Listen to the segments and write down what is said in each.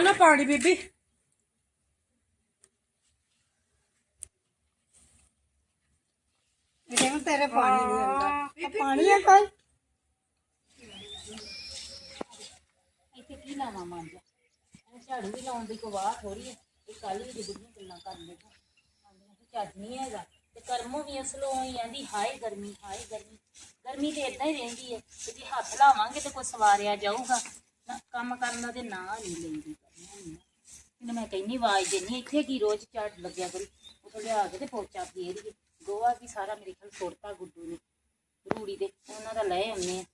ਆ ਲੋ ਪਾਣੀ ਬੀਬੀ। ਇਹਨੂੰ ਤੇਰੇ ਪਾਣੀ ਨਹੀਂ ਆਉਂਦਾ ਪਾਣੀ ਹੈ ਕੋਈ? ਇੱਥੇ ਕੀ ਲਾਵਾਂ ਮੰਨ ਜਾ? ਇਹ ਝਾੜੂ ਵੀ ਲਾਉਣ ਦੀ ਕੋਈ ਵਾਹ ਥੋੜੀ ਹੈ ਇਹ ਕੱਲ ਵੀ ਜਿਹੜੀਆਂ ਗੱਲਾਂ ਕਰਨ ਦੇ ਆਂਦੀਆਂ ਕਿ ਚੱਜ ਨਹੀਂ ਹੈਗਾ। ਤੇ ਕਰਮੋਂ ਵੀ ਅਸਲੋਂ ਹੀ ਆਂਦੀ ਹਾਏ ਗਰਮੀ ਹਾਏ ਗਰਮੀ। ਗਰਮੀ ਤੇ ਇਦਾਂ ਹੀ ਰਹਿੰਦੀ ਹੈ ਤੇ ਜੇ ਹੱਥ ਲਾਵਾਂਗੇ ਤੇ ਕੋਈ ਸਵਾਰਿਆ ਜਾਊਗਾ। ਨਾ ਕੰਮ ਕਰਨ ਦਾ ਤੇ ਨਾਂ ਨਹੀਂ ਲੈਂਦੀ। ਕਰਨਾ ਨਹੀਂ ਇਹਨੂੰ ਮੈਂ ਕਹਿੰਨੀ ਆਵਾਜ਼ ਦੇਣੀ ਇੱਥੇ ਕੀ ਰੋਜ਼ ਝਾੜ ਲੱਗਿਆ ਕਰੀ? ਉਹ ਲਿਆ ਕੇ ਤੇ ਪੋਚਾ ਫੇਰੀਏ ਗੋਆ ਵੀ ਸਾਰਾ ਮੇਰੇ ਖਿਆਲ ਸੁੱਟਤਾ ਗੁੱਡੂ ਨੇ, ਰੂੜੀ ਦੇ। ਉਹਨਾਂ ਦਾ ਲੈ ਆਉਂਦੇ ਆ।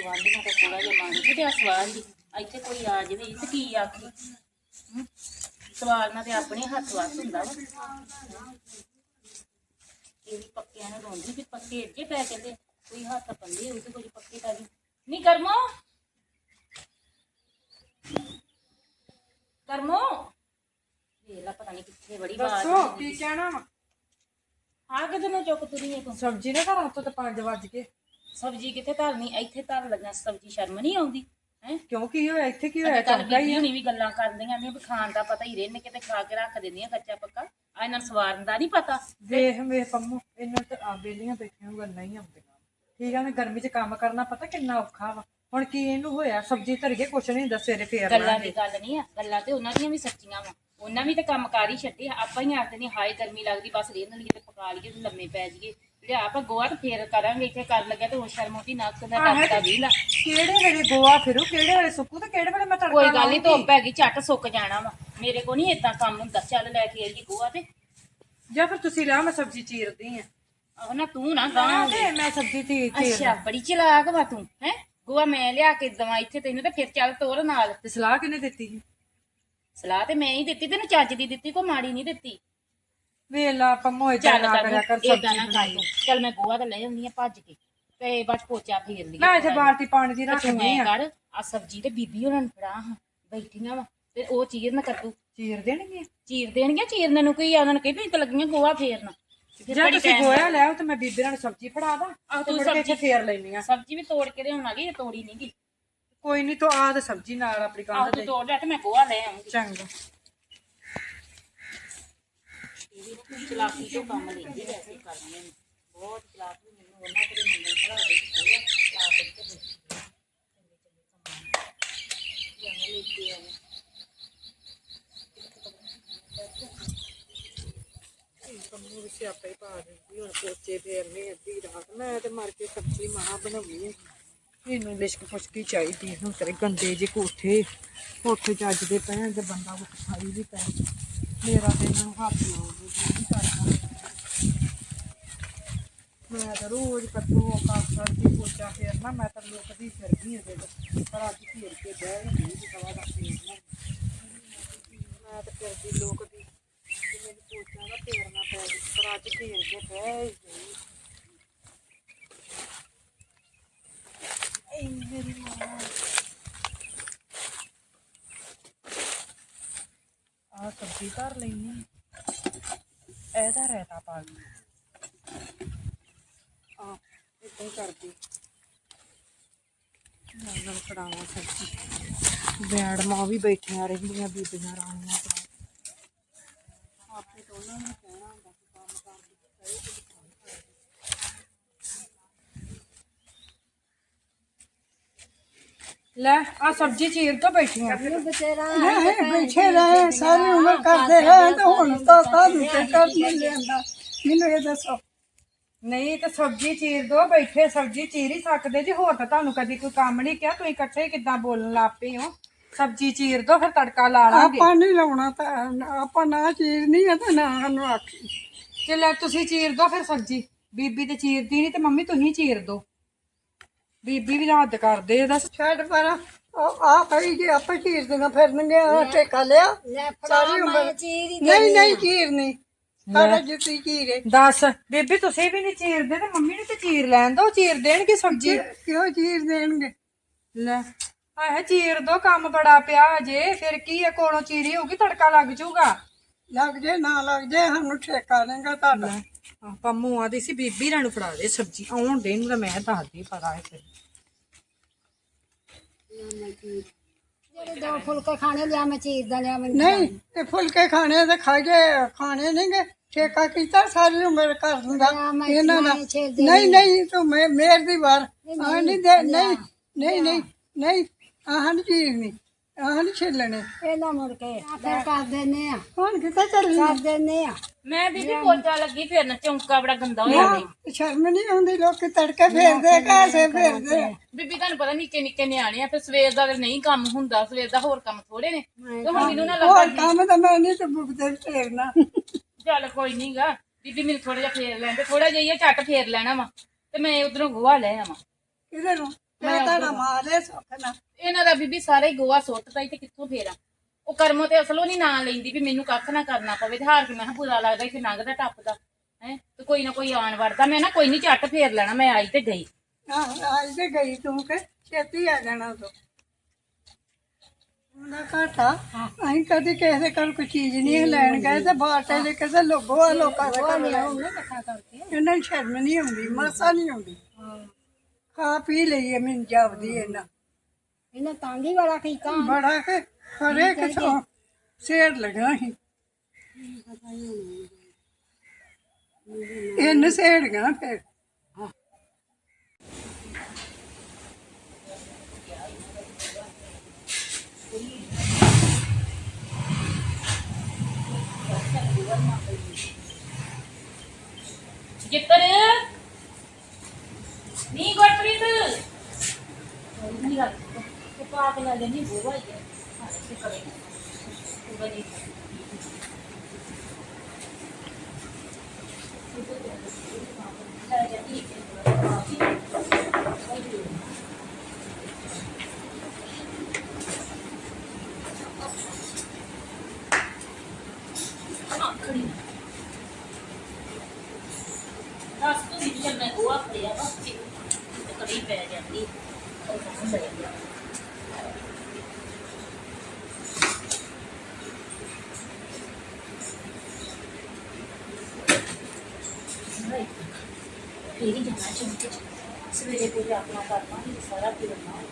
ਗਵਾਂਢੀਆਂ ਦਾ ਥੋੜਾ ਜਿਹਾ ਮੰਗ ਤੇ ਸਵਾਲ ਦੀ, ਇੱਥੇ ਕੋਈ ਆ ਜਾਵੇ ਤੇ ਕੀ ਆਖੀ? ਹਮ? ਸਵਾਲ ਨਾਲ ਤੇ ਆਪਣੇ ਹੱਥ ਵੱਸ ਹੁੰਦਾ ਵਾ। ਇਹ ਵੀ ਪੱਕਿਆਂ ਨੂੰ ਰੋਂਦੀ ਵੀ ਪੱਕੇ ਅੱਗੇ ਪੈ ਕਹਿੰਦੇ ਕੋਈ ਹੱਥ ਪੰਦੇ ਹੋਈ ਤੇ ਕੋਈ ਪੱਕੇ ਪੈ ਗਈ ਨਹੀਂ ਕਰਮੋ। ਕਰਮੋ। ਵੇਖ ਲਾ ਪਤਾ ਨਹੀਂ ਕਿੱਥੇ ਬੜੀ ਬਾਤ ਦੱਸੋ ਕੀ ਕਹਿਣਾ ਵਾ? ਆ ਕਿਤੇ ਨੂੰ ਚੁੱਕ ਤੁਰੀ ਤੂੰ ਸਬਜ਼ੀ ਨੇ ਘਰਾਂ ਤੋਂ ਤੇ 5 ਵੱਜ ਗਏ। ਸਬਜ਼ੀ ਕਿੱਥੇ ਧਰਨੀ? ਇੱਥੇ ਧਰ ਲੱਗਾ ਸਬਜ਼ੀ ਸ਼ਰਮ ਨਹੀਂ ਆਉਂਦੀ ਹੈ? ਕਿਉਂ ਕੀ ਹੋਇਆ? ਇੱਥੇ ਕੀ ਹੋਇਆ? ਕੱਲ ਚੌਂਕਾ ਹੀ ਬੀਬੀ ਹੁਣੀ ਵੀ ਗੱਲਾਂ ਕਰਦੀਆਂ ਨੇ ਵੀ ਖਾਣ ਦਾ ਪਤਾ ਹੀ ਰਹਿਣ ਕਿਤੇ ਖਾ ਕੇ ਰੱਖ ਦਿੰਦੀਆਂ ਕੱਚਾ ਪੱਕਾ। ਆ ਇਹਨਾਂ ਨੂੰ ਸਵਾਰਨ ਦਾ ਨਹੀਂ ਪਤਾ। ਵੇਖ ਵੇਖ ਪੰਮੂ ਇਹਨਾਂ ਤੇ ਆ ਬੇਲੀਆਂ ਬੈਠੀਆਂ ਗੱਲਾਂ ਹੀ ਆਉਂਦੀਆਂ। ਠੀਕ ਆ ਨਾ ਗਰਮੀ 'ਚ ਕੰਮ ਕਰਨਾ ਪਤਾ ਕਿੰਨਾ ਔਖਾ ਵਾ। ਹੁਣ ਕੀ ਇਹਨੂੰ ਹੋਇਆ? ਸਬਜ਼ੀ ਧਰ ਕੇ ਕੁਛ ਨਹੀਂ ਹੁੰਦਾ ਸਵੇਰੇ ਫੇਰ ਗੱਲਾਂ ਦੀ ਗੱਲ ਨਹੀਂ ਆ। ਗੱਲਾਂ ਤੇ ਉਹਨਾਂ ਦੀਆਂ ਵੀ ਸੱਚੀਆਂ ਵਾ। ਉਹਨਾਂ ਵੀ ਤੇ ਕੰਮ ਕਾਰ ਹੀ ਛੱਡੇ ਆ। ਆਪਾਂ ਹੀ ਆਖਦੇ ਨਹੀਂ ਹਾਏ ਗਰਮੀ ਲੱਗਦੀ ਬਸ ਰਹਿਣ ਲਈਏ ਤੇ ਪਕਾ ਲਈਏ ਤੇ ਲੰਮੇ ਪੈ ਜਾਈਏ। ਲਿਆ ਆਪਾਂ ਗੋਆ ਤੇ ਫੇਰ ਕਰਾਂਗੇ ਇੱਥੇ ਕਰ ਲੱਗਿਆ ਤੇ ਹੁਣ ਸ਼ਰਮ ਆਉਂਦੀ ਨੱਕ ਦਾ ਡੱਕਦਾ ਵੀ ਲਾ। ਕਿਹੜੇ ਵੇਲੇ ਗੋਆ ਫਿਰੂ ਕਿਹੜੇ ਵੇਲੇ ਸੁੱਕੂ ਤੇ ਕਿਹੜੇ ਵੇਲੇ ਮੈਂ ਤੜਕਾ ਕੋਈ ਗੱਲ ਨਹੀਂ। ਧੁੱਪ ਹੈਗੀ ਝੱਟ ਸੁੱਕ ਜਾਣਾ ਵਾ। ਮੇਰੇ ਕੋ ਨਹੀਂ ਏਦਾਂ ਕੰਮ ਹੁੰਦਾ। ਚੱਲ ਲੈ ਕੇ ਆਈਏ ਗੋਆ ਤੇ। ਜਾਂ ਫਿਰ ਤੁਸੀਂ ਲਿਆ ਮੈਂ ਸਬਜ਼ੀ ਚੀਰਦੀ ਆ। ਆਹ ਨਾ ਤੂੰ ਨਾ ਗਾਂ ਤੇ ਮੈਂ ਸਬਜ਼ੀ ਚੀਰ ਅੱਛਾ ਬੜੀ ਚਲਾਕ ਵਾ ਤੂੰ ਹੈ? ਗੋਆ ਮੈਂ ਲਿਆ ਕੇ ਦਵਾਂ ਇੱਥੇ ਤੈਨੂੰ ਤੇ ਫਿਰ ਚੱਲ ਤੋਰ ਨਾਲ। ਤੇ ਸਲਾਹ ਕਿਨੇ ਦਿੱਤੀ ਸੀ? ਸਲਾਹ ਤੇ ਮੈਂ ਹੀ ਦਿੱਤੀ ਤੈਨੂੰ ਚੱਜ ਦੀ ਦਿੱਤੀ ਕੋਈ ਮਾੜੀ ਨਹੀਂ ਦਿੱਤੀ। ਵੇਲਾ ਪੰਮੋ ਏਦਾਂ ਚੱਲ ਨਾ ਕਰਿਆ ਕਰ ਕਰ ਏਦਾਂ ਨਾ ਸਬਜ਼ੀ ਕਰ। ਤੂੰ। ਚੱਲ ਮੈਂ ਗੋਆ ਤਾਂ ਲੈ ਆਉਂਦੀ ਆ ਭੱਜ ਕੇ ਤੇ ਬਸ ਪੋਚਾ ਫੇਰ ਲਈ। ਮੈਂ ਇੱਥੇ ਬਾਲਟੀ ਪਾਣੀ ਦੀ ਰੱਖ ਮੈਂ ਆ। ਕਰ ਆ ਸਬਜ਼ੀ ਤੇ ਬੀਬੀ ਉਹਨਾਂ ਨੂੰ ਫੜਾ ਹਾਂ ਬੈਠੀਆਂ ਵਾ ਤੇ ਉਹ ਚੀਰ ਨਾ ਕੱਦੂ। ਚੀਰ ਦੇਣਗੇ ਚੀਰ ਦੇਣਗੇ ਚੀਰਨ ਨੂੰ ਕੋਈ ਆ ਉਹਨਾਂ ਨੂੰ ਕਹੀ ਵੀ ਲੱਗੀਆਂ ਗੋਆ ਫੇਰਨਾ। ਫਿਰ ਜਾਂ ਤੁਸੀਂ ਗੋਇਆ ਲੈ ਆਓ ਤੇ ਮੈਂ ਬੀਬੀ ਨਾਲ ਸਬਜ਼ੀ ਫੜਾ ਦਾਂ ਆਹ ਤੇ ਸਬਜ਼ੀ- ਫੇਰ ਲੈਣੀ ਆ। ਸਬਜ਼ੀ ਵੀ ਤੋੜ ਕੇ ਲਿਆਉਣ ਗਈ ਤੋੜੀ ਨਹੀਂ ਗਈ ਕੋਈ ਨਹੀਂ ਤੋ ਆ ਤੇ ਸਬਜ਼ੀ ਨਾਲ ਆਪਣੀ ਆਹ ਤੂੰ ਤੇ। ਤੋੜ ਲਿਆ ਤੇ ਮੈਂ ਗੋਆ ਲੈ ਆਉਂਗੀ ਚੰਗਾ। ਚਲਾਕੀ ਤੋਂ ਕੰਮ ਲੈਂਦੀ ਵੈਸੇ ਕਰਨੀ ਨੇ ਬਹੁਤ ਚਲਾਕ ਮੈਨੂੰ ਉਹਨਾਂ ਕੋਲ ਮੰਗਲ ਭਰਾ ਦੇ ਕੋਲ ਚਲਾਕ ਤੇ ਚੰਗੇ ਚੰਗੇ ਕੰਮਾਂ ਜਾਂ ਲੈ ਕੇ ਆਇਆ। ਕੰਮੂ ਵੀ ਸਿਆਪਾ ਹੀ ਪਾ ਦਿੰਦੀ ਹੁਣ ਪੋਚੇ ਫੇਰਨੇ ਅੱਧੀ ਰਾਤ ਮੈਂ ਤੇ ਮਰ ਕੇ ਸਬਜ਼ੀ ਮਾਂ ਬਣਾਉਣੀ ਹੈ ਇਹਨੂੰ ਲਿਸ਼ਕ ਫੁਸ਼ਕੀ ਚਾਹੀਦੀ ਹੁਣ ਤੇਰੇ ਗੰਦੇ ਜੇ ਕੋਠੇ ਕੋਠੇ ਚੱਜ ਦੇ ਪੈਣ ਤੇ ਬੰਦਾ ਕੋ ਖਾਈ ਵੀ ਪੈ ਮੇਰਾ ਤੇ ਇਹਨਾਂ ਨੂੰ ਹੱਥ ਲਾਉਣ ਦੀ ਨਹੀਂ ਕਰਦਾ ਮੈਂ ਤਾਂ ਰੋਜ਼ ਕੱਟੂ ਕਾਸ ਕਰਕੇ ਪੋਚਾ ਫੇਰਨਾ ਮੈਂ ਤਾਂ ਲੋਕ ਦੀ ਫਿਰਦੀ ਹਾਂ ਜੇ ਪਰ ਅੱਜ ਫੇਰ ਕੇ ਬਹਿ ਗਈ ਜੀ ਦਵਾ ਦਾ ਫੇਰਨਾ ਮੈਂ ਤਾਂ ਫਿਰਦੀ ਲੋਕ ਦੀ ਕਿ ਮੈਨੂੰ ਪੋਚਾ ਨਾ ਫੇਰਨਾ ਪੈ ਗਿਆ ਪਰ ਅੱਜ ਫੇਰ ਕੇ ਬਹਿ ਹੀ ਗਈ ਏ ਮੇਰੀ ਮਾਂ ਆ ਸਬਜ਼ੀ ਧਰ ਲੈਣੀ ਇਹਦਾ ਰਹਿਤਾ ਪਾ ਲਈ ਆ ਇਦਾਂ ਹੀ ਕਰਦੀ ਨਾਲ ਨਾਲ ਫੜਾਵਾਂ ਸਬਜ਼ੀ ਬੈੜਮਾਂ ਵੀ ਬੈਠੀਆਂ ਰਹਿੰਦੀਆਂ ਬੀਬੀਆਂ ਰਾਣੀਆਂ ਤੇ ਆਪਣੇ ਤੋਂ ਉਹਨਾਂ ਨੂੰ ਕਹਿਣਾ ਹੁੰਦਾ ਕਿ ਕੰਮ ਕਰਦੀ ਕਰੇ ਤੇ ਦਿਖਾਈ ਲੈ ਆ ਸਬਜ਼ੀ ਚੀਰ ਤੋਂ ਬੈਠੀਆਂ। ਬੈਠੇ ਰਹੇ ਸਾਰੀ ਉਮਰ ਕਰਦੇ ਰਹੇ ਤੇ ਹੁਣ ਤਾਂ ਕਾਹਨੂੰ ਤੇ ਕਰ ਨਹੀਂ ਲੈਂਦਾ ਮੈਨੂੰ ਇਹ ਦੱਸੋ। ਨਹੀਂ ਤੇ ਸਬਜ਼ੀ ਚੀਰ ਦੋ ਬੈਠੇ ਸਬਜ਼ੀ ਚੀਰ ਹੀ ਸਕਦੇ ਜੀ। ਹੋਰ ਤਾਂ ਤੁਹਾਨੂੰ ਕਦੀ ਕੋਈ ਕੰਮ ਨਹੀਂ ਕਿਹਾ ਤੁਸੀਂ ਇਕੱਠੇ ਕਿੱਦਾਂ ਬੋਲਣ ਲੱਗ ਪਏ ਹੋ? ਸਬਜ਼ੀ ਚੀਰ ਦੋ ਫਿਰ ਤੜਕਾ ਲਾ ਲਾਂਗੇ। ਆਪਾਂ ਨਹੀਂ ਲਾਉਣਾ ਤਾਂ ਆਪਾਂ ਨਾ ਚੀਜ਼ ਨਹੀਂ ਹੈ ਤੇ ਨਾ ਸਾਨੂੰ ਆਖੀ। ਤੇ ਲੈ ਤੁਸੀਂ ਚੀਰ ਦੋ ਫਿਰ ਸਬਜ਼ੀ। ਬੀਬੀ ਤੇ ਚੀਰਦੀ ਨਹੀਂ ਤੇ ਮੰਮੀ ਤੁਸੀਂ ਚੀਰ ਦੋ। ਬੀਬੀ ਵੀ ਹੱਦ ਕਰਦੇ ਆ ਦੱਸ। ਛੱਡ ਪਰ ਆ ਪਈ ਜੇ ਆਪਾਂ ਚੀਰ ਦੇਣਾ ਫਿਰਨਗੇ ਆਹ ਠੇਕਾ ਲਿਆ। ਸਾਰੀ ਉਮਰ ਨਹੀਂ ਨਹੀਂ ਚੀਰ ਨਹੀਂ। ਸਾਡਾ ਜੁੱਤੀ ਚੀਰੇ। ਦੱਸ ਬੀਬੀ ਤੁਸੀਂ ਵੀ ਨਹੀਂ ਚੀਰਦੇ ਤੇ ਮੰਮੀ ਨੂੰ ਤੇ ਚੀਰ ਲੈਣ ਦੋ ਚੀਰ ਦੇਣਗੇ ਸਬਜ਼ੀ? ਕਿਉਂ ਚੀਰ ਦੇਣਗੇ? ਲੈ ਆਹ ਚੀਰ ਦੋ ਕੰਮ ਬੜਾ ਪਿਆ ਅਜੇ ਫਿਰ ਕੀ ਹੈ ਕੋਲੋਂ ਚੀਰੀ ਹੋਊਗੀ ਤੜਕਾ ਲੱਗ ਜਾਊਗਾ। ਲੱਗ ਜੇ ਨਾ ਲੱਗ ਜੇ ਸਾਨੂੰ ਠੇਕਾ ਦੇਗਾ ਤੁਹਾਡਾ। ਆ ਪੰਮੂ ਆਦੀ ਸੀ ਬੀਬੀ ਨੂੰ ਫੜਾ ਦੇ ਸਬਜ਼ੀ ਆਉਣ ਦੇ ਨੂੰ ਤਾਂ ਮੈਂ ਦੱਸਦੀ ਪਤਾ ਹੈ ਫਿਰ। ਦੋ ਫੁਲਕੇ ਖਾਣੇ ਲਿਆ ਮੈਂ ਚੀਰ ਦਾ ਲਿਆ ਮੈਨੂੰ ਨਹੀਂ ਤੇ ਫੁਲਕੇ ਖਾਣੇ ਤੇ ਖਾਣੇ ਨਹੀਂਗੇ ਠੇਕਾ ਕੀਤਾ ਸਾਰੀ ਉਮਰ ਕਰ ਦਿੰਦਾ। ਇਹਨਾਂ ਦਾ ਨਹੀਂ ਨਹੀਂ ਤੂੰ ਮੇ- ਮੇਰ ਦੀ ਵਾਰ। ਨਹੀਂ ਦੇ ਨਹੀਂ ਨਹੀਂ ਨਹੀਂ ਨਹੀਂ ਆਹ ਨਹੀਂ ਚੀਰਨੀ ਆਹ ਨਹੀਂ ਛਿੱਲਣੇ ਇਹਨਾਂ ਮੁੜ ਕੇ ਫਿਰ ਕਰ ਦਿੰਨੇ ਆ। ਹੁਣ ਕਿੱਥੇ ਚੱਲੀ ਕਰ ਦਿੰਨੇ ਆ। ਮੈਂ ਬੀਬੀ ਪੋਚਾ ਲੱਗੀ ਫਿਰ ਨਾ ਚੌਂਕਾ ਬੜਾ ਗੰਦਾ ਹੋ ਜਾਂਦਾ ਈ। ਸ਼ਰਮ ਨਹੀਂ ਆਉਂਦੀ ਲੋਕੀ ਤੜਕੇ ਫੇਰਦੇ ਕਾਸੇ ਫੇਰਦੇ। ਬੀਬੀ ਤੁਹਾਨੂੰ ਪਤਾ ਨਿੱਕੇ ਨਿੱਕੇ ਨਿਆਣੇ ਆ ਫਿਰ ਸਵੇਰ ਦਾ ਫਿਰ ਨਹੀਂ ਕੰਮ ਹੁੰਦਾ ਸਵੇਰ ਦਾ ਹੋਰ ਕੰਮ ਥੋੜੇ ਨੇ। ਤੇ ਹੁਣ ਮੈਨੂੰ ਨਾ ਲੱਗਾ ਹੋਰ ਕੰਮ ਤਾਂ ਮੈਂ ਨਹੀਂ ਤੇ ਬੁੱਕਦੇ ਫੇਰਨਾ। ਚੱਲ ਕੋਈ ਨਹੀਂਗਾ ਬੀਬੀ ਮੈਨੂੰ ਥੋੜਾ ਜਿਹਾ ਫੇਰ ਲੈਂਦੇ ਥੋੜਾ ਜਿਹਾ ਝੱਟ ਫੇਰ ਲੈਣਾ ਵਾ। ਤੇ ਮੈਂ ਉਧਰੋਂ ਗੋਹਾ ਲੈ ਆਵਾਂ। ਨੂੰ ਮੈਂ ਤਾਂ ਨਾ ਮਾਰੇ ਸੁੱਖਣਾ ਇਹਨਾਂ ਦਾ ਬੀਬੀ ਸਾਰਾ ਹੀ ਗੋਹਾ ਸੁੱਟਦਾ ਈ ਤੇ ਕਿੱਥੋਂ ਫੇਰਾਂ ਉਹ ਕਰਮੋਂ ਤੇ ਅਸਲੋਂ ਨਹੀਂ ਨਾਂ ਲੈਂਦੀ ਵੀ ਮੈਨੂੰ ਕੱਖ ਨਾ ਕਰਨਾ ਪਵੇ। ਤੇ ਹਾਰ ਕੇ ਮੈਂ ਕਿਹਾ ਬੁਰਾ ਲੱਗਦਾ ਇੱਥੇ ਲੰਘਦਾ ਟੱਪਦਾ ਹੈ? ਤੇ ਕੋਈ ਨਾ ਕੋਈ ਆਣ ਵੜਦਾ। ਮੈਂ ਨਾ ਕੋਈ ਨਹੀਂ ਝੱਟ ਫੇਰ ਲੈਣਾ ਮੈਂ ਆਈ ਤੇ ਗਈ। ਆਹ ਅੱਜ ਤੇ ਗਈ ਤੂੰ ਕਿ ਛੇਤੀ ਆ ਜਾਣਾ ਤੂੰ ਉਹਦਾ ਘਾਟਾ। ਅਸੀਂ ਕਦੇ ਕਿਸੇ ਦੇ ਘਰ ਕੋਈ ਚੀਜ਼ ਨਹੀਂ ਲੈਣ ਗਏ ਤੇ ਬਾਟੇ ਦੇ ਕਿਸੇ ਲੋਗੋ ਆ ਲੋਕਾਂ ਦੇ ਘਰ ਲੈ ਉਹਨੇ ਕਰਕੇ। ਇਹਨਾਂ ਨੂੰ ਸ਼ਰਮ ਨਹੀਂ ਆਉਂਦੀ ਮਾਸਾ ਨਹੀਂ ਆਉਂਦੀ। ਖਾ ਪੀ ਲਈਏ ਮੈਨੂੰ ਜਾਪਦੀ ਇਹਨਾਂ ਇਹਨੇ ਤੰਗ ਹੀ ਬੜਾ ਕੀਤਾ। ਬੜਾ ਕਿ ਖਰੇ ਕਿਥੋਂ ਸੇੜ ਲਗਾ ਸੀ ਇਹਨ ਸੇੜ ਗਿਆ ਫਿਰ। ਜਿੱਤਰ। ਨੀ ਗੁਰਪ੍ਰੀਤ। ਨਹੀਂ ਗੱਲ ਪਾ ਕੇ ਲੈ ਲੈਣੀ ਗੋਹਾ ਹੀ ਹੈ ਹਾਂ ਇਸੇ ਕਰੇ ਤੂੰ ਬਣੀ ਦੱਸ ਤੂੰ ਵੀ ਚੱਲ ਮੈਂ ਗੋਹਾ ਫੜਿਆ ਵਾ ਤੇ ਕੜੀ ਪੈ ਜਾਂਦੀ ਉਹ ਕੰਮ ਬਣ ਗਿਆ ਫੇਰ ਹੀ ਜਾਣਾ ਚੰਕੇ ਸਵੇਰੇ ਪੂਰੇ ਆਪਣਾ ਕਰਨਾ ਹੀ ਸਾਰਾ ਫਿਰਨਾ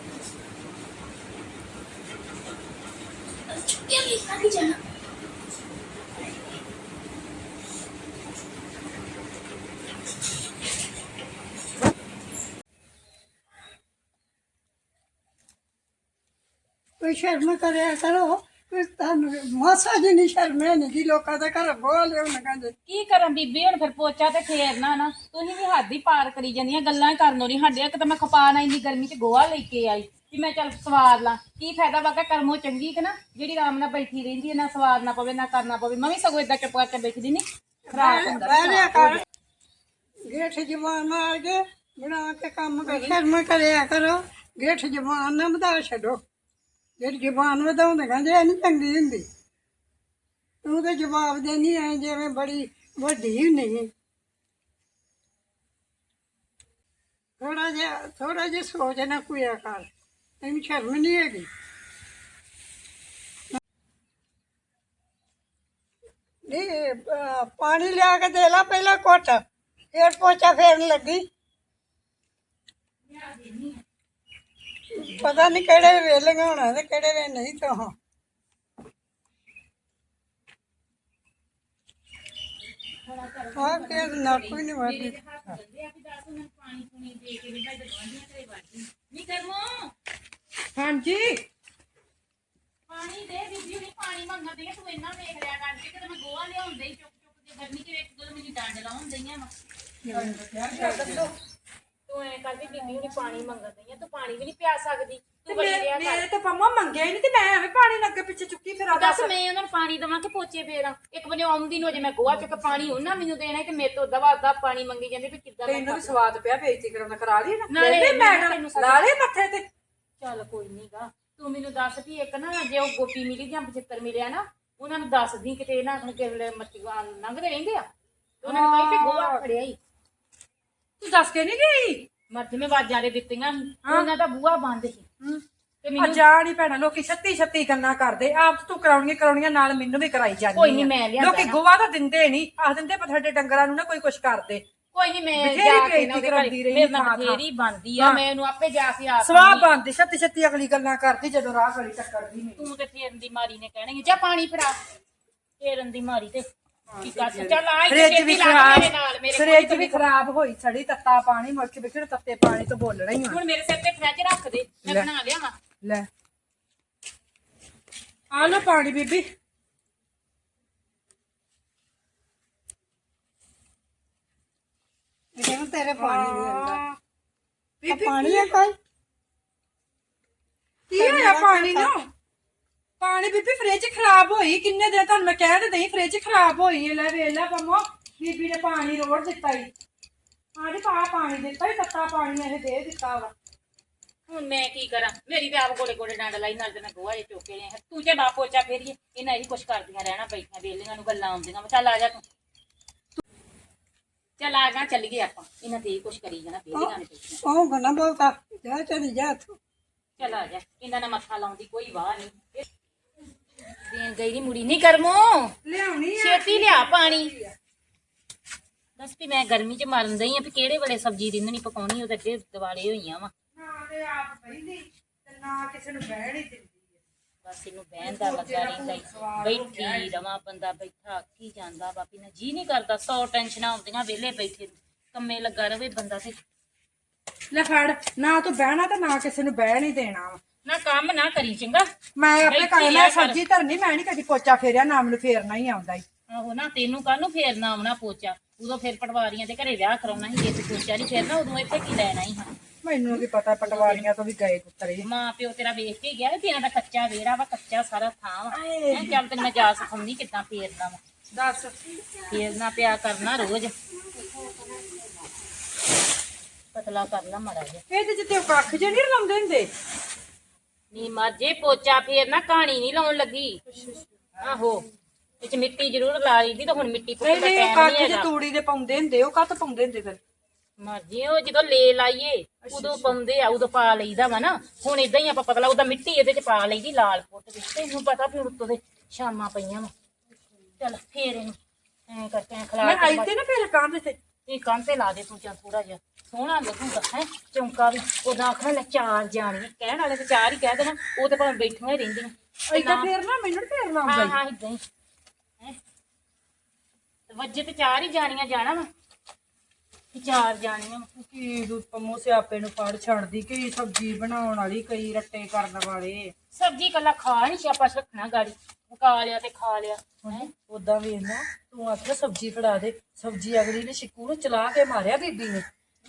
ਛੁੱਟੀਆਂ ਵੀ ਖਾਲੀ ਜਾਣਾ ਕੋਈ ਸ਼ਰਮ ਕਰਿਆ ਕਰੋ ਕੋਈ ਤੁਹਾਨੂੰ ਮਾਸਾ ਜੀ ਨਹੀਂ ਸ਼ਰਮ ਹੈ ਨਹੀਂ ਜੀ ਲੋਕਾਂ ਦੇ ਘਰ ਗੋਲ ਲਿਓ ਨਾ ਕਹਿੰਦੇ। ਕੀ ਕਰਾਂ ਬੀਬੀ ਹੁਣ ਫਿਰ ਪੋਚਾ ਤੇ ਫੇਰਨਾ ਨਾ। ਤੁਸੀਂ ਵੀ ਹੱਦ ਹੀ ਪਾਰ ਕਰੀ ਜਾਂਦੀਆਂ ਗੱਲਾਂ ਹੀ ਕਰਨ ਨਹੀਂ ਸਾਡੇ ਇੱਕ ਤਾਂ ਮੈਂ ਖਪਾ ਨਾ ਇੰਨੀ ਗਰਮੀ ਚ ਗੋਹਾ ਲੈ ਕੇ ਆਈ ਕਿ ਮੈਂ ਚੱਲ ਸਵਾਰ ਲਾਂ। ਕੀ ਫਾਇਦਾ ਵਾਕਾ ਕਰਮੋ ਚੰਗੀ ਕਿ ਨਾ ਜਿਹੜੀ ਆਰਾਮ ਨਾਲ ਬੈਠੀ ਰਹਿੰਦੀ ਹੈ ਨਾ ਸਵਾਰ ਨਾ ਪਵੇ ਨਾ ਕਰਨਾ ਪਵੇ। ਮੈਂ ਵੀ ਸਗੋਂ ਏਦਾਂ ਚੁੱਪ ਕਰਕੇ ਬੈਠਦੀ ਨਹੀਂ ਖਰਾਬ ਹੁੰਦਾ ਬਹਿਰਿਆ ਕਰ। ਗੇਠ ਜਵਾਨ ਮਾਰ ਕੇ ਬਣਾ ਕੇ ਕੰਮ ਕਰ। ਸ਼ਰਮ ਕਰਿਆ ਕਰੋ। ਗੇਠ ਜਵਾਨ ਨਾ ਵਧਾ ਛੱਡੋ। ਜਿਹੜੀ ਜਵਾਨ ਵਧਾਉਂਦੇ ਕਹਿੰਦੇ ਇਹ ਨਹੀਂ ਚੰਗੀ ਹੁੰਦੀ। ਤੂੰ ਤੇ ਜਵਾਬ ਦੇਣੀ ਐ ਜਿਵੇਂ ਬੜੀ ਵੱਡੀ ਹੁੰਦੀ ਥੋੜਾ ਜਿਹਾ ਥੋੜਾ ਜਿਹਾ ਸੋਚਣਾ ਨਾ ਕੁਇਆ ਕਰ ਸ਼ਰਮ ਨਹੀਂ ਹੈਗੀ। ਨਹੀਂ ਪਾਣੀ ਲਿਆ ਕੇ ਦੇ ਲਾ, ਪਹਿਲਾਂ ਘੁੱਟ। ਫੇਰ ਪੋਚਾ ਫੇਰਨ ਲੱਗੀ। ਪਤਾ ਨਹੀਂ ਕਿਹੜੇ ਵੇਲੇ ਹੋਣਾ ਤੇ ਕਿਹੜੇ ਵੇ ਨਹੀਂ ਤਾਂ ਹਾਂ ਆ ਕੇ ਨਾ ਕੋਈ ਨਹੀਂ ਦੇ ਕਰਮੋ ਹਾਂਜੀ। ਪਾਣੀ ਦੇ ਬੀਬੀ ਹੁਣੀ ਪਾਣੀ ਮੰਗਦੀ ਹੈ ਤੂੰ ਇੰਨਾ ਵੇਖ ਲਿਆ ਕਰ ਕਿ ਮੈਂ ਗੋਹਾ ਲਿਆਉਂਦੇ ਹੀ ਚੁੱਕ ਚੁੱਕ ਕੇ ਗਰਮੀ ਚ ਵੇਖ ਦੋ ਮੈਨੂੰ ਡੰਡ ਲਾਉਣ ਦਈਆਂ ਵਾ। ਤੂੰ ਐ ਕਰਦੀ ਬੀਬੀ ਹੁਣੀ ਪਾਣੀ ਤੂੰ ਵੀ ਨਹੀਂ ਪਿਆ ਸਕਦੀ ਤੂੰ ਬੜੀ ਰਿਆ ਕਰ। ਮੇਰੇ ਤਾਂ ਪੰਮਾ ਮੰਗਿਆ ਹੀ ਨਹੀਂ ਤੇ ਮੈਂ ਐਵੇਂ ਪਾਣੀ ਨਾਲ ਅੱਗੇ ਪਿੱਛੇ ਚੁੱਕੀ ਫਿਰ ਆਦਾ ਦੱਸ ਮੈਂ ਉਹਨਾਂ ਨੂੰ ਪਾਣੀ ਦੇਵਾਂ ਕਿ ਪੋਚੇ ਫੇਰਾਂ ਇੱਕ ਬੰਨੇ ਆਉਂਦੀ ਨੂੰ ਜੇ ਮੈਂ ਗੋਹਾ ਚੁੱਕ ਪਾਣੀ ਉਹਨਾਂ ਮੈਨੂੰ ਦੇਣਾ ਕਿ ਮੇਰੇ ਤੋਂ ਦਵਾ ਦਾ ਪਾਣੀ ਮੰਗੀ ਜਾਂਦੇ ਵੀ ਕਿੱਦਾਂ ਮੈਂ ਤੈਨੂੰ ਵੀ ਸਵਾਦ ਪਿਆ ਬੇਇੱਜ਼ਤੀ ਕਰਾਉਣਾ ਕਰਾ ਲਈ ਨਾ। ਨਾਲੇ ਨਾਲੇ ਤੈਨੂੰ ਮੈਡਮ ਸਜ਼ਾ- ਲਾ ਲੈ ਮੱਥੇ ਤੇ। ਚੱਲ ਕੋਈ ਨਹੀਂਗਾ ਤੂੰ ਮੈਨੂੰ ਦੱਸ ਵੀ ਇੱਕ ਨਾ ਜੇ ਉਹ ਗੋਪੀ ਮਿਲੀ ਜਾਂ ਬਚਿੱਤਰ ਮਿਲਿਆ ਨਾ ਉਹਨਾਂ ਨੂੰ ਦੱਸ ਦੀ ਕਿਤੇ ਇਹਨਾਂ ਨੂੰ ਕਿਸੇ ਵੇਲੇ ਮੱਤੀ ਲੰਘਦੇ ਰਹਿੰਦੇ ਆ। ਤੇ ਉਹਨਾਂ ਨੇ ਕਹੀ ਕਿ ਗੋਹਾ ਫੜਿਆ ਹੀ। ਤੂੰ ਦੱਸ ਕੇ ਨਹੀਂ ਗਈ? ਮਰਦ ਮੇ ਵਾਜਾਂ ਦੇ ਦਿੱਤੀਆਂ ਸੀ। ਉਹਨਾਂ ਦਾ ਬੂਹਾ ਬੰਦ ਸੀ। ਤੇ ਆ ਮੈਨੂੰ ਜਾ ਨਹੀਂ ਭੈਣਾ ਲੋਕੀ ਛੱਤੀ ਛੱਤੀ ਗੱਲਾਂ ਕਰਦੇ। ਆਪ ਤੂੰ ਕਰਾਉਣੀਆਂ ਕਰਾਉਣੀਆਂ ਨਾਲ ਮੈਨੂੰ ਵੀ ਕਰਾਈ ਜਾਂਦੀ ਕੋਈ ਨੀ, ਆ। ਮੈਂ ਲਿਆਂਦਾ ਲੋਕੀ ਨਾ। ਗੋਵਾ ਤਾਂ ਦਿੰਦੇ ਨਹੀਂ ਆਖ ਦਿੰਦੇ ਪਰ ਸਾਡੇ ਡੰਗਰਾਂ ਨੂੰ ਨਾ ਕੋਈ ਕੁਛ ਕਰਦੇ। ਕੋਈ ਨਹੀਂ ਮੈਂ ਬਥੇਰੀ ਜਾ ਕੇ ਨਾ ਉਹਦੇ ਘਰੇ। ਰਹੀ ਮੇਰੇ ਨਾਲ ਥਾਂ ਥਾਂ। ਬਥੇਰੀ ਬਣਦੀ ਆ ਮੈਂ ਉਹਨੂੰ ਆਪੇ ਜਾ ਕੇ ਆ ਸਵਾਹ ਬੰਦੀ ਛੱਤੀ ਛੱਤੀ ਅਗਲੀ ਗੱਲਾਂ ਕਰਦੀ ਜਦੋਂ ਰਾਹ ਗਲੀ ਟੱਕਰਦੀ ਨਹੀਂ। ਤੂੰ ਤੇ ਫੇਰਨ ਦੀ ਮਾਰੀ ਨੇ ਕਹਿਣਗੇ ਜਾ ਪਾਣੀ ਫੜਾ। ਫੇਰਨ ਦੀ ਮਾਰੀ ਤੇ। ਕੀ ਕਰ ਚੱਲ ਆ ਇੱਥੇ ਫ੍ਰਿਜ ਛੇਤੀ ਵੀ ਲੱਗ ਖਰਾਬ ਮੇਰੇ ਨਾਲ ਮੇਰੇ ਫ੍ਰਿਜ ਕੋਲ ਵੀ ਖਰਾਬ ਹੋਈ ਸੜੀ ਤੱਤਾ ਪਾਣੀ ਮੁੜ ਕੇ ਵੇਖਣ ਤੱਤੇ ਪਾਣੀ ਤੋਂ ਬੋਲਣਾ ਹੀ ਆ। ਹੁਣ ਮੇਰੇ ਸਿਰ ਤੇ ਫ੍ਰਿਜ ਰੱਖ ਦੇ ਮੈਂ ਲੈ। ਬਣਾ ਲਿਆ ਲੈ। ਆ ਲੋ ਪਾਣੀ ਬੀਬੀ। ਇਹਦੇ ਨੂੰ ਤੇਰੇ ਪਾਣੀ ਬੀਬੀ ਪਾਣੀ ਹੈ ਕੋਈ? ਕੀ ਹੋਇਆ ਪਾਣੀ ਨੂੰ? ਪਾਣੀ ਬੀਬੀ ਫ੍ਰਿਜ ਖਰਾਬ ਹੋਈ ਕਿੰਨੇ ਦਿਨ ਤੁਹਾਨੂੰ ਮੈਂ ਕਹਿ ਤੇ ਦਈ ਫ੍ਰਿਜ ਖਰਾਬ ਹੋਈ ਲੈ ਵੇਖ ਲੈ ਪੰਮੋ ਬੀਬੀ ਨੇ ਪਾਣੀ ਰੋੜ ਦਿੱਤਾ ਈ। ਆਂਟੀ ਪਾ ਪਾਣੀ ਦਿੱਤਾ ਈ ਤੱਤਾ ਪਾਣੀ ਇਹ ਦੇ ਦਿੱਤਾ ਵਾ। ਹੁਣ ਮੈਂ ਕੀ ਕਰਾਂ? ਮੇਰੀ ਤੇ ਆਪ ਕੋਲੇ ਕੋਲੇ ਡੰਡ ਲਾਈ ਨਾਲ ਤੇ ਮੈਂ ਗੋਹਾ ਜੇ ਚੋਕੇ ਲਿਆ ਤੂੰ ਜੇ ਬਾਪ ਪੋਚਾ ਫੇਰੀਏ ਇਹਨਾਂ ਇਹੀ ਕੁਛ ਕਰਦੀਆਂ ਰਹਿਣਾ ਬੈਠੀਆਂ ਵੇਲੀਆਂ ਨੂੰ ਗੱਲਾਂ ਆਉਂਦੀਆਂ ਵਾ। ਚੱਲ ਆ ਜਾ ਤੂੰ। ਚੱਲ ਆ ਜਾ ਚੱਲੀਏ ਆਪਾਂ। ਇਹਨਾਂ ਤੇ ਹੀ ਕੁਛ ਕਰੀ ਜਾਣਾ ਵੇਲੀਆਂ ਨੇ ਬੈਠੀਆਂ ਉਹ ਗਨਾ ਬਹੁਤਾ ਜਾ ਚਲੀ ਜਾ ਤੂੰ ਚੱਲ ਆ ਜਾ। ਇਹਨਾਂ ਨਾਲ ਮੱਥਾ ਲਾਉਂਦੀ ਕੋਈ ਵਾਹ ਨਹੀਂ। ਦੇਣ ਗਈ ਨਹੀਂ ਮੁੜੀ। ਨਹੀਂ ਕਰਮੋ। ਲਿਆਉਣੀ ਛੇਤੀ ਲਿਆ ਪਾਣੀ। ਦੱਸ ਵੀ ਮੈਂ ਗਰਮੀ ਚ ਮਰਨ ਦਈ ਆ ਵੀ ਕਿਹੜੇ ਵੇਲੇ ਸਬਜ਼ੀ ਰਿੰਨਣੀ ਪਕਾਉਣੀ ਉਹ ਤੇ ਅੱਗੇ ਦਿਵਾਲੇ ਹੋਈਆਂ ਵਾ। ਨਾ ਤੇ ਆਪ ਬੈਠੀ ਤੇ ਨਾ ਕਿਸੇ ਨੂੰ ਬਹਿਣ ਹੀ ਦਿੰਦੀ ਬਸ ਇਹਨੂੰ ਬਹਿਣ ਦਾ ਲੱਗਾ ਰਹਿੰਦਾ ਈ। ਬੈਠੀ ਰਵਾਂ ਬੰਦਾ ਬੈਠਾ ਅੱਕੀ ਜਾਂਦਾ ਬਾਪੀ ਨਾ ਜੀ ਨਹੀਂ ਕਰਦਾ ਸੌ ਟੈਨਸ਼ਨਾਂ ਹੁੰਦੀਆਂ ਵਿਹਲੇ ਬੈਠੇ ਨੂੰ। ਕੰਮੇ ਲੱਗਾ ਰਵੇ ਬੰਦਾ ਤੇ। ਲੈ ਫੜ ਨਾ ਤੂੰ ਬਹਿਣਾ ਤੇ ਨਾ ਕਿਸੇ ਨੂੰ ਬਹਿਣ ਹੀ ਦੇਣਾ ਵਾ। ਨਾ ਕੰਮ ਨਾ ਕਰੀ ਚੰਗਾ? ਮੈਂ ਆਪਣੇ ਬੈਠੀ ਘਰੇ ਆ ਮੈਂ ਕਰ। ਸਬਜ਼ੀ ਧਰਨੀ ਮੈਂ ਨਹੀਂ ਕਦੀ ਪੋਚਾ ਫੇਰਿਆ ਨਾ ਮੈਨੂੰ ਫੇਰਨਾ ਹੀ ਆਉਂਦਾ ਈ। ਆਹੋ ਨਾ ਤੈਨੂੰ ਕਾਹਨੂੰ ਫੇਰਨਾ ਆਉਣਾ ਪੋਚਾ? ਉਦੋਂ ਫਿਰ ਪਟਵਾਰੀਆਂ ਦੇ ਘਰੇ ਵਿਆਹ ਕਰਾਉਣਾ ਸੀ ਜੇ ਤੂੰ ਪੋਚਾ ਨਹੀਂ ਫੇਰਨਾ ਉਦੋਂ ਇੱਥੇ ਕੀ ਲੈਣਾ ਹੀ ਹਾਂ? ਮੈਨੂੰ ਕੀ ਪਤਾ ਪਟਵਾਰੀਆਂ ਤੋਂ ਵੀ ਗਏ ਕੁੱਤਰੇ। ਮਾਂ ਪਿਓ ਤੇਰਾ ਵੇਖ ਕੇ ਗਿਆ ਵੀ ਤੇਰਾ ਤਾਂ ਕੱਚਾ ਵੇੜਾ ਵਾ ਕੱਚਾ ਸਾਰਾ ਥਾਂ ਵਾ। ਹੈਂ, ਚੱਲ ਤੈਨੂੰ ਮੈਂ ਜਾ ਸਿਖਾਉਂਦੀ ਕਿੱਦਾਂ ਫੇਰਨਾ ਵਾ। ਦੱਸ। ਫੇਰਨਾ ਪਿਆ ਕਰਨਾ ਰੋਜ਼। ਪਤਲਾ ਕਰਨਾ ਮੜਾ ਜਿਹਾ। ਇਹਦੇ ਚ ਤੇ ਉਹ ਕੱਖ ਜੇ ਨਹੀਂ ਲਾਉਂਦੇ ਹੁੰਦੇ। ਨੀ ਮਾਝੇ ਪੋਚਾ ਫੇਰਨਾ ਕਹਾਣੀ ਨਹੀਂ ਲਾਉਣ ਲੱਗੀ। ਆਹੋ ਇਹ ਚ ਮਿੱਟੀ ਜ਼ਰੂਰ ਲਾ ਲਈਦੀ ਤਾਂ ਹੁਣ ਮਿੱਟੀ ਪੁੱਟ ਨਹੀਂ ਦਾ ਨਹੀਂ ਟਾਈਮ ਕੱਖ ਨਹੀਂ ਜੇ ਹੈਗਾ। ਤੂੜੀ ਦੇ ਪਾਉਂਦੇ ਹੁੰਦੇ ਉਹ ਕੱਤ ਪਾਉਂਦੇ ਹੁੰਦੇ ਫਿਰ। ਮਰਜ਼ੀ ਉਹ ਜਦੋਂ ਲੈ ਲਾਈਏ ਉਦੋਂ ਪਾਉਂਦੇ ਆ ਉਦੋਂ ਪਾ ਲਈਦਾ ਵਾ ਨਾ। ਹੁਣ ਇਦਾਂ ਹੀ ਆਪਾਂ ਪਤਲਾ ਉਹਦਾ ਮਿੱਟੀ ਇਹਦੇ ਚ ਪਾ ਲਈਦੀ ਲਾਲ ਪੁੱਟ ਵਿੱਚ ਤੈਨੂੰ ਪਤਾ ਵੀ ਉੱਤੋਂ ਦੇ ਸ਼ਾਮਾਂ ਪਈਆਂ ਵਾ। ਚੱਲ ਫੇਰ ਇਹਨੂੰ ਐਂ ਕਰਕੇ ਐਂ ਮੈਂ ਆਈ ਤੇ ਨਾ ਫਿਰ ਕੰਧ ਤੇ। ਇਹ ਕੰਨ ਤੇ ਲਾ ਦੇ ਤੂੰ ਚੱਲ ਥੋੜਾ ਜਿਹਾ। ਸੋਹਣਾ ਲੱਗੂਗਾ ਹੈ? ਚੌਂਕਾ ਵੀ। ਉਹਦਾ ਆਖਣਾ ਲੈ ਚਾਰ ਜਾਣੀਆਂ ਕਹਿਣ ਵਾਲੇ ਤੇ ਚਾਰ ਹੀ ਕਹਿ ਦੇਣਾ। ਉਹ ਤੇ ਭਾਵੇਂ ਬੈਠੀਆਂ ਹੀ ਰਹਿੰਦੀਆਂ ਏਦਾਂ ਫੇਰਨਾ ਮੈਨੂੰ ਨੀ ਫੇਰਨਾ ਹਾਂ ਹਾਂ ਇਦਾਂ ਹੀ। ਹੈਂ। ਤੇ ਵੱਜੇ ਤੇ ਚਾਰ ਹੀ ਜਾਣੀਆਂ ਜਾਣਾ ਵਾ। ਤੇ ਚਾਰ ਜਾਣੀਆਂ ਵਾਂ। ਕੀ ਦੁੱਧ ਪੰਮੋ ਸਿਆਪੇ ਨੂੰ ਫੜ ਛੱਡਦੀ? ਕਈ ਸਬਜ਼ੀ ਬਣਾਉਣ ਵਾਲੀ? ਕਈ ਰੱਟੇ ਕਰਨ ਵਾਲੇ। ਸਬਜ਼ੀ ਕੱਲਾ ਖਾ ਨਹੀਂ ਛਾਪਾ ਰੱਖਣਾ ਗਾੜੀ। ਮੁਕਾ ਲਿਆ ਤੇ ਖਾ ਲਿਆ। ਹੈਂ। ਉਦਾਂ ਵੇਖ ਲਾ ਤੂੰ ਆਖਿਆ ਸਬਜ਼ੀ ਫੜਾ ਦੇ। ਸਬਜ਼ੀ ਅਗਲੀ ਨੇ ਸ਼ਿਕੂ ਨੂੰ ਚਲਾ ਕੇ ਮਾਰਿਆ ਬੀਬੀ ਨੇ।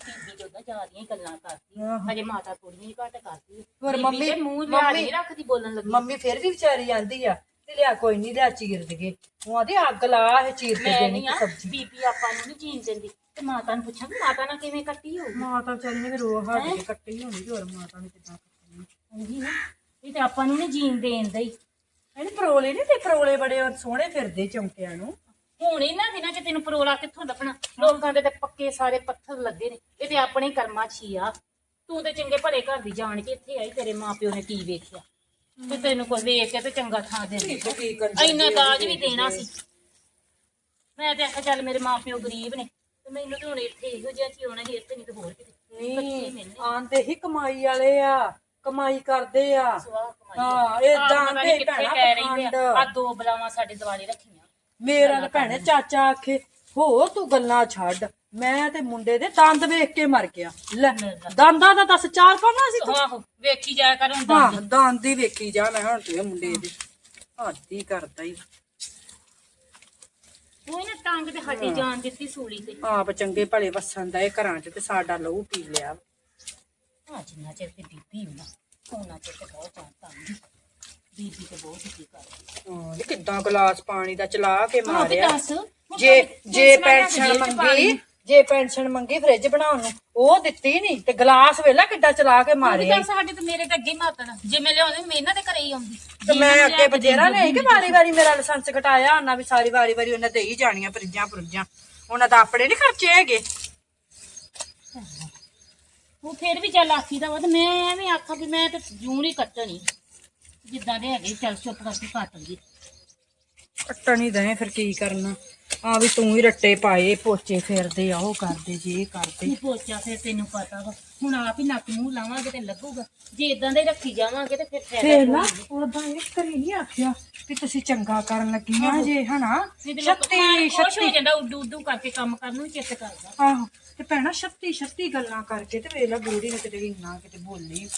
ਬੀਬੀ ਜ਼ਿਆਦੀਆਂ ਹੀ ਗੱਲਾਂ ਕਰਦੀ। ਆਹੋ। ਹਜੇ ਮਾਤਾ ਥੋੜੀਆਂ ਹੀ ਘੱਟ ਕਰਦੀ ਹੈ। ਹੋਰ ਬੀਬੀ ਮੰਮੀ- ਤੇ ਮੂੰਹ ਲਿਆ ਮੰਮੀ- ਨਹੀਂ ਰੱਖਦੀ ਬੋਲਣ ਲੱਗੀ। ਮੰਮੀ ਫਿਰ ਵੀ ਵਿਚਾਰੀ ਆਂਦੀ ਆ ਤੇ ਲਿਆ ਕੋਈ ਨਹੀਂ ਲਿਆ ਚੀਰ ਦਗੇ। ਉਹ ਆਂਦੀ ਅੱਗ ਲਾ ਇਹ ਚੀਰ ਕੇ ਮੈਂ ਦੇਣੀ ਨਹੀਂ ਆ ਸਬਜ਼ੀ। ਬੀਬੀ ਆਪਾਂ ਨੂੰ ਨਹੀਂ ਜੀਣ ਦਿੰਦੀ। ਤੇ ਮਾਤਾ ਨੂੰ ਪੁੱਛਾਂਗੀ ਮਾਤਾ ਨਾਲ ਕਿਵੇਂ ਕੱਟੀ ਹੋਊ ਮਾਤਾ ਵਿਚਾਰੀ ਨੇ ਵੀ ਰੋ ਹੱਟ ਕੇ ਕੱਟੀ ਹੋਣੀ ਤੇ ਹੋਰ ਮਾਤਾ ਨੇ ਕਿੱਦਾਂ ਕੱਟਣੀ। ਉਹੀ ਨਾ ਇਹ ਤੇ ਆਪਾਂ ਨੂੰ ਨਹੀਂ ਜੀਣ ਦੇਣ ਦਈ। ਇਹਨੇ ਪਰੋਲੇ ਨਹੀਂ ਤੇ ਪਰੋਲੇ ਬੜੇ ਸੋਹਣੇ ਫਿਰਦੇ ਚੌਂਕਿਆਂ ਨੂੰ। ਹੁਣ ਇਹਨਾਂ ਦਿਨਾਂ 'ਚ ਤੈਨੂੰ ਪਰੋਲਾ ਕਿੱਥੋਂ ਲੱਭਣਾ? ਲੋਕਾਂ ਦੇ ਤੇ ਪੱਕੇ ਸਾਰੇ ਪੱਥਰ ਲੱਗੇ ਨੇ। ਇਹ ਤੇ ਆਪਣੇ ਕਰਮਾਂ 'ਚ ਹੀ ਆ। ਤੂੰ ਤੇ ਚੰਗੇ ਭਲੇ ਘਰ ਦੀ ਜਾਣ ਕੇ ਇੱਥੇ ਆਈ ਤੇਰੇ ਮਾਪਿਓ ਨੇ ਕੀ ਵੇਖਿਆ? ਤੇ ਤੈਨੂੰ ਕੋਈ ਵੇਖ ਕੇ ਤੇ ਚੰਗਾ ਥਾਂ ਦੇ ਦੇ। ਕੀ ਕਰ ਇੰਨਾ ਦਾਜ ਵੀ ਦੇਣਾ ਸੀ। ਮੈਂ ਤੇ ਆਖਿਆ ਚੱਲ ਮੇਰੇ ਮਾਪਿਓ ਗਰੀਬ ਨੇ ਤੇ ਮੈਨੂੰ ਤੇ ਹੁਣ ਇੱਥੇ ਇਹੋ ਜਿਹਾ ਚ ਹੀ ਆਉਣਾ ਸੀ ਇੱਥੇ ਨਹੀਂ ਤੇ ਹੋਰ ਕਿਤੇ। ਨਹੀਂ ਆਂਦੇ ਹੀ ਕਮਾਈ ਵਾਲੇ ਆ। ਕਮਾਈ ਕਰਦੇ ਆ। ਹਾਂ ਨੀ ਆਂਦੇ ਕਿੱਥੇ ਭੈਣਾ ਪਖੰਡ। ਆ ਦੋ ਬਲਾਵਾਂ ਸਾਡੇ ਦਿਵਾਲੇ ਰੱਖੀਆਂ। ਮੇਰਾ ਤਾਂ ਭੈਣੇ ਚਾਚਾ ਆਖੇ ਹੋ ਤੂੰ ਗੱਲਾਂ ਛੱਡ। ਮੈਂ ਤੇ ਮੁੰਡੇ ਦੇ ਦੰਦ ਵੇਖ ਕੇ ਮਰ ਗਿਆ। ਲੈ ਦੰਦਾਂ ਦਾ ਦੱਸ ਚਾਰ ਪਾਣਾ ਸੀ ਤੂੰ? ਆਹੋ ਵੇਖੀ ਜਾਇਆ ਕਰ ਹੁਣ ਹਾਂ ਦੰਦ। ਹੀ ਵੇਖੀ ਜਾ ਮੈਂ ਹੁਣ ਤੇ ਮੁੰਡੇ ਦੇ ਹਾਦੀ ਕਰਦਾ ਹੀ ਉਹ ਨਾ ਟੰਗ ਤੇ ਹੱਡੀ ਜਾਣ ਦਿੱਤੀ ਸੂਲੀ ਤੇ। ਆਪ ਚੰਗੇ ਭਲੇ ਵਸਣ ਦਾ ਇਹ ਘਰਾਂ 'ਚ ਤੇ ਸਾਡਾ ਲਹੂ ਪੀ ਲਿਆ। ਆ ਜਿੰਨਾ ਚਿਰ ਤੇ ਬੀਬੀ ਹੁੰਦਾ ਉਹਨਾਂ ਚਿਰ ਤੇ ਬਹੁਤ ਚਾਹਤਾ ਬੀਬੀ ਤੇ ਬਹੁਤ ਹੀ ਕਰਦੀ ਹਾਂ ਇਹ ਕਿੱਦਾਂ ਗਲਾਸ ਪਾਣੀ ਦਾ ਚਲਾ ਕੇ ਤੇ ਮਾਰਿਆ। ਦੱਸ ਹੁਣ ਜੇ ਜੇ ਪੈਨਸ਼ਨ ਪੈਨਸ਼ਨ ਜੇਬ 'ਚ ਪਾ ਲਈ। ਮੰਗੀ ਜੇ ਪੈਨਸ਼ਨ ਮੰਗੀ ਫ੍ਰਿਜ ਬਣਾਉਣ ਨੂੰ ਉਹ ਦਿੱਤੀ ਨਹੀਂ ਤੇ ਗਲਾਸ ਵੇਲਾ ਕਿੱਦਾਂ ਚਲਾ ਕੇ ਵੀ ਮਾਰਿਆ ਸਾਡੇ ਤੇ ਮੇਰੇ ਤੇ ਅੱਗੇ ਮਾਤਣ ਜੇ ਮੈਂ ਲਿਆਉਂਦੀ ਮੈਂ ਇਹਨਾਂ ਦੇ ਘਰੇ ਹੀ ਆਉਂਦੀ। ਤੇ ਮੈਂ ਅੱਗੇ ਕੇ ਬਜੇਰਾ ਨਹੀਂ ਕਿ ਵਾਰੀ ਵਾਰੀ ਮੇਰਾ ਲਾਇਸੈਂਸ ਕਟਾਇਆ ਉਹਨਾਂ ਵੀ ਸਾਰੀ ਵਾਰੀ ਵਾਰੀ ਉਹਨਾਂ ਦੇ ਹੀ ਜਾਣੀਆਂ ਫਰਿੱਜਾਂ ਫਰੁੱਜਾਂ ਉਹਨਾਂ ਦਾ ਆਪਣੇ ਨਹੀਂ ਖਰਚੇ ਹੈਗੇ। ਉਹ ਫਿਰ ਵੀ ਚੱਲ ਆਖੀ ਦਾ ਵਾ ਤੇ ਮੈਂ ਐਵੇਂ ਆਖਾਂ ਵੀ ਮੈਂ ਤੇ ਜੂਨ ਹੀ ਕੱਟਣੀ। ਜਿੱਦਾਂ ਦੇ ਹੈਗੇ ਚੱਲ ਚੁੱਪ ਕਰਕੇ ਕੱਟ ਲਈ ਕੱਟਣ ਹੀ ਫਿਰ ਕੀ ਕਰਨਾ? ਆ ਵੀ ਤੂੰ ਹੀ ਰੱਟੇ ਪਾਏ ਪੋਚੇ ਫੇਰਦੇ ਆ ਉਹ ਕਰਦੇ ਜੇ ਇਹ ਕਰਦੇ। ਤੂੰ ਪੋਚਾ ਫਿਰ ਤੈਨੂੰ ਪਤਾ ਵਾ। ਹੁਣ ਆਪ ਹੀ ਨੱਕ ਮੂੰਹ ਲਾਵਾਂਗੇ ਤੇ ਲੱਗੂਗਾ। ਜੇ ਇਦਾਂ ਦੇ ਰੱਖੀ ਜਾਵਾਂਗੇ ਤੇ ਫਿਰ ਫੇਰ ਫਾਇਦਾ ਨਾ ਉਹਦਾ ਇਹ ਕਰੀ ਨਹੀਂ ਆਖਿਆ ਵੀ ਤੁਸੀਂ ਚੰਗਾ ਕਰਨ ਲੱਗੀਆਂ ਜੇ ਹਨਾ? ਛੱਤੀ ਛੱਤੀ ਖੁਸ਼ ਹੋ ਛੱਤੀ। ਜਾਂਦਾ ਉੱਡੂ ਉੱਡੂ ਕਰਕੇ ਕੰਮ ਕਰਨ ਨੂੰ ਚਿੱਤ ਕਰਦਾ। ਆਹੋ। ਤੇ ਭੈਣਾ ਛੱਤੀ ਛੱਤੀ ਗੱਲਾਂ ਕਰਕੇ ਤੇ ਵੇਲਾ ਬੂੜੀ ਨੇ ਕਿਤੇ ਇੰਨਾ ਕਿਤੇ ਬੋਲੀ।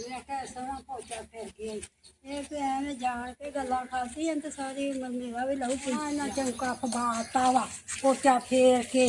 ਮੈਂ ਕਿਹਾ ਪੋਚਾ ਫੇਰ ਗਈ ਇਹ ਤੇ ਐਵੇਂ ਜਾਣ ਕੇ ਗੱਲਾਂ ਐ ਤੇ ਸਾਰੀ ਉਮਰ ਮੇਰਾ ਵੀ ਲਹੂ ਪੀ ਨਾ ਚੌਂਕਾ ਫਬਾਤਾ ਵਾ ਪੋਚਾ ਫੇਰ ਕੇ।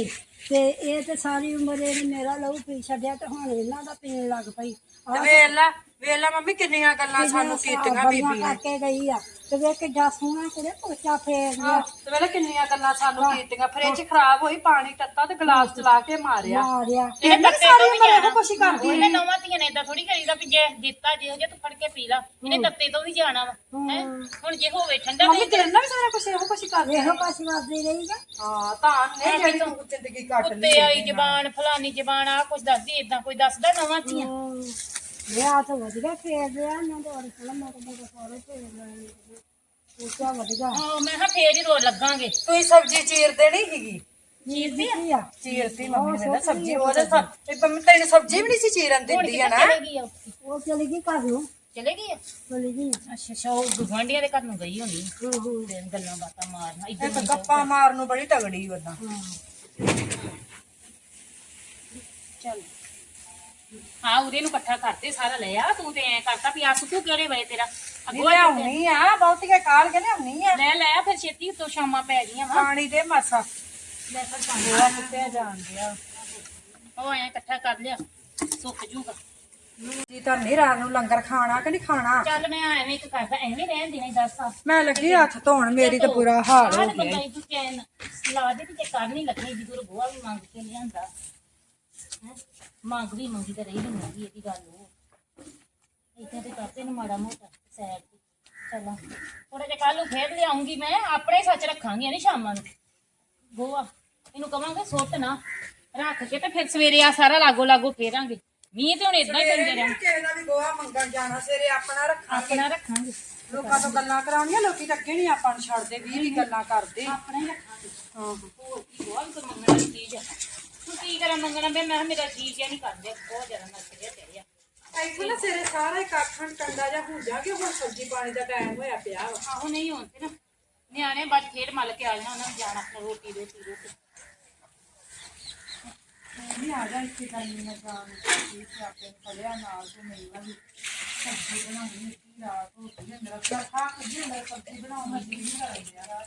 ਤੇ ਇਹ ਤੇ ਸਾਰੀ ਉਮਰ ਇਹਨੇ ਮੇਰਾ ਲਹੂ ਪੀ ਛੱਡਿਆ ਤੇ ਹੁਣ ਇਹਨਾਂ ਦਾ ਪੀਣ ਲੱਗ ਪਈ। ਆਹ ਵੇਲਾ ਵੇਲਾ ਮੰਮੀ ਕਿੰਨੀਆਂ ਗੱਲਾਂ ਸਾਨੂੰ ਕੀਤੀਆਂ ਬੀਬੀ ਨੇ। ਕਰਕੇ ਗਈ ਆ। ਤੇ ਵੇਖ ਕਿੱਡਾ ਸੋਹਣਾ ਕੁੜੇ ਪੋਚਾ ਫੇਰ ਲਿਆ। ਤੇ ਵੇਲੇ ਕਿੰਨੀਆਂ ਗੱਲਾਂ ਸਾਨੂੰ ਕੀਤੀਆਂ। ਫ੍ਰਿਜ ਖਰਾਬ ਹੋਈ ਪਾਣੀ ਤੱਤਾ ਤੇ ਗਲਾਸ ਚਲਾ ਕੇ ਮਾਰਿਆ। ਮਾਰਿਆ। ਇਹ ਤਾਂ ਸਾਰੀ ਉਮਰ ਇਹੋ ਕੁਛ ਹੀ ਕਰਦੀ ਉਹਨੇ ਨਵਾਂ ਧੀਆਂ ਨੇ ਇਦਾਂ ਥੋੜੀ ਕਰੀਦਾ ਵੀ ਜੇ ਦਿੱਤਾ ਜੇ ਜੇ ਤੂੰ ਫੜ ਕੇ ਪੀ ਲਾ। ਇਹਨੇ ਤੱਤੇ ਤੋਂ ਵੀ ਜਾਣਾ ਵਾ ਹੈਂ? ਹੁਣ ਜੇ ਹੋਵੇ ਠੰਡਾ ਮੰਮੀ ਤੇਰੇ ਨਾਲ ਵੀ ਸਾਰਾ ਕੁਛ ਇਹੋ ਕੁਛ ਹੀ ਕਰਦੀ ਇਹੋ ਪਾਸੇ ਵਾਦੀ ਰਹੀ ਗਾ। ਹਾਂ ਤਾਂ ਨੇ ਜਿਹੜੀ ਤੂੰ ਜ਼ਿੰਦਗੀ ਕੱਟ ਲਈ ਉੱਤੇ ਆਈ ਜ਼ਬਾਨ ਫਲਾਨੀ ਜ਼ਬਾਨ ਆ ਕੁਝ ਦੱਸਦੀ ਇਦਾਂ ਕੋਈ ਦੱਸਦਾ ਨਵਾਂ ਧੀਆਂ? ਹਾਂ ਮੈਂ ਫੇਰ ਹੀ ਲੱਗਾਂਗੇ। ਸਬਜ਼ੀ ਚੀਰ ਦੇਣੀ ਸੀਗੀ? ਚੀਰਦੀ ਆ? ਮੰਮੀ ਨੇ ਨਾ ਸਬਜ਼ੀ ਉਹਦੇ ਮੰਮੀ ਤੈਨੂੰ ਸਬਜ਼ੀ ਵੀ ਨਹੀਂ ਸੀ ਚੀਰਨ ਦਿੰਦੀ ਨਾ ਗਈ ਆ ਉੱਥੇ। ਉਹ ਚਲੀ ਗਈ ਘਰ ਨੂੰ। ਚਲੇ ਗਈ ਆ? ਚਲੀ ਗਈ। ਅੱਛਾ ਅੱਛਾ ਉਹ ਗੁਆਂਢੀਆਂ ਦੇ ਘਰ ਨੂੰ ਗਈ ਹੋਣੀ। ਹੂੰ ਹੂੰ ਤੇ ਗੱਲਾਂ ਬਾਤਾਂ ਮਾਰਨਾ ਇੱਧਰ ਤਾਂ ਗੱਪਾਂ ਮਾਰਨ ਨੂੰ ਬੜੀ ਤਗੜੀ ਉਹਦਾ ਚੱਲ। ਹਾਂ ਉਹਦੇ ਨੂੰ ਇਕੱਠਾ ਕਰਦੇ ਸਾਰਾ ਲੈ ਆ ਤੂੰ ਤੇ ਐ ਕਰਤਾ ਵੀ ਆ ਸੁੱਕੂ ਕਿਹੜੇ ਵੇ ਤੇਰਾ? ਅੱਗੋਂ ਲਿਆਉਣੀ ਆ ਬਹੁਤੀਆਂ ਕਾਲ ਕੇ ਲਿਆਉਣੀ ਆ। ਲੈ ਲੈ ਫਿਰ ਛੇਤੀ ਤੋਂ ਸ਼ਾਮਾਂ ਪੈ ਗਈਆਂ ਵਾ। ਪਾਣੀ ਦੇ ਮਾਸਾ। ਲੈ ਫਿਰ ਪਾਣੀ ਮੁੱਤਿਆ ਜਾਣ ਗਿਆ ਉਹ ਐ ਇਕੱਠਾ ਕਰ ਲਿਆ ਸੁੱਕ ਜੂਗਾ। ਜੀ ਤਾਂ ਨਹੀਂ ਰਾਤ ਨੂੰ ਲੰਗਰ ਖਾਣਾ ਕਿ ਨਹੀਂ ਖਾਣਾ? ਚੱਲ ਮੈਂ ਐਵੇਂ ਇੱਕ ਕਰਦਾ ਐਵੇਂ ਰਹਿਣ ਦੇਣਾ ਦੱਸ ਮੈਂ ਲੱਗੀ ਹੱਥ ਧੋਣ ਮੇਰੀ ਤਾਂ ਬੁਰਾ ਹਾਲ ਹੋ ਗਿਆ। ਤੂੰ ਲਾ ਦੇ ਤੇ ਕਰ ਨਹੀਂ ਲੱਗੇ ਜਦੋਂ ਗੋਆ ਵੀ ਮੰਗ ਕੇ ਲਿਆਂਦਾ। ਹੈਂ? ਮੰਗ ਵੀ ਮੰਗੀ ਤੇ ਰਹੀ ਨਹੀਂ ਮੰਗੀ ਇਹਦੀ ਗੱਲ ਉਹ। ਇੱਥੇ ਤੇ ਕਰਤੇ ਨੂੰ ਮਾੜਾ ਮੋਟਾ ਸਾਈਡ ਤੇ ਚੱਲਾਂ। ਥੋੜਾ ਜਿਹਾ ਕੱਲ ਨੂੰ ਫੇਰ ਲਿਆਉਂਗੀ ਮੈਂ ਆਪਣੇ ਸੱਚ ਰੱਖਾਂਗੀ ਨਹੀਂ ਸ਼ਾਮਾਂ ਨੂੰ। ਗੋਆ ਇਹਨੂੰ ਕਵਾਂਗੇ ਸੁੱਟ ਨਾ। ਰੱਖ ਕੇ ਤੇ ਫਿਰ ਸਵੇਰੇ ਆ ਸਾਰਾ ਲਾਗੋ ਲਾਗੋ ਫੇਰਾਂਗੇ। ਮੀਂਹ ਤੇ ਹੁਣ ਇਦਾਂ ਹੀ ਪੈਂਦੇ ਰਹਿਣ। ਕਿਸੇ ਦਾ ਵੀ ਗੋਹਾ ਮੰਗਣ ਜਾਣਾ ਸਵੇਰੇ ਆਪਣਾ ਰੱਖਾਂਗੇ। ਆਪਣਾ ਰੱਖਾਂਗੇ। ਲੋਕਾਂ ਤੋਂ ਗੱਲਾਂ ਕਰਾਉਣੀਆਂ ਲੋਕੀ ਤਾਂ ਅੱਗੇ ਨਹੀਂ ਆਪਾਂ ਨੂੰ ਛੱਡਦੇ ਵੀਹ ਦੀ ਗੱਲਾਂ ਕਰਦੇ। ਆਪਣਾ ਹੀ ਰੱਖਾਂਗੇ। ਹਾਂ। ਹੋਰ ਕੀ ਗੋਆ ਵੀ ਕੋਈ ਮੰਗਣਾ ਦੀ ਚੀਜ਼ ਤੂੰ ਕੀ ਕਰਾਂ ਮੰਗਣਾ? ਬੇ ਮੈਂ ਕਿਹਾ ਮੇਰਾ ਜੀ ਜਿਹਾ ਨਹੀਂ ਕਰਦੇ ਬਹੁਤ ਜ਼ਿਆਦਾ ਨੱਚ ਗਿਆ ਤੇਰੇ ਇੱਥੇ ਨਾ ਸਵੇਰੇ ਸਾਰਾ ਹੀ ਕਾਖਣ ਟੰਡਾ ਜਾਂ ਹੋ ਜਾਗੇ ਹੁਣ ਸਬਜ਼ੀ ਪਾਣੀ ਦਾ ਟਾਈਮ ਹੋਇਆ ਪਿਆ ਵਾ। ਆਹੋ ਨਹੀਂ ਹੋਣ ਤੇ ਨਾ। ਨਿਆਣੇ ਬਾਅਦ ਖੇਡ ਮੱਲ ਕੇ ਆ ਜਾਣਾ ਉਹਨਾਂ ਨੂੰ ਜਾਣਾ ਆਪਣਾ ਰੋਟੀ ਰੋਟੀ ਰੋਟੀ ਨਹੀਂ ਆ ਜਾ ਇੱਥੇ ਕਰਨੀ ਨਾ ਜਾਣ ਕੀ ਆਪੇ ਫੜਿਆ ਨਾਲ ਤੂੰ ਮੇਰੀ ਵਾਲੀ ਸਬਜ਼ੀ ਬਣਾਉਣੀ ਸੀ ਰਾਤ ਹੋ ਗਈ ਮੇਰਾ ਤਾਂ ਖਾ ਕੇ ਜਿਹੜਾ ਸਬਜ਼ੀ ਬਣਾਉਣੀ ਸੀ ਨਹੀਂ ਕਰਦੀ। ਯਾਰ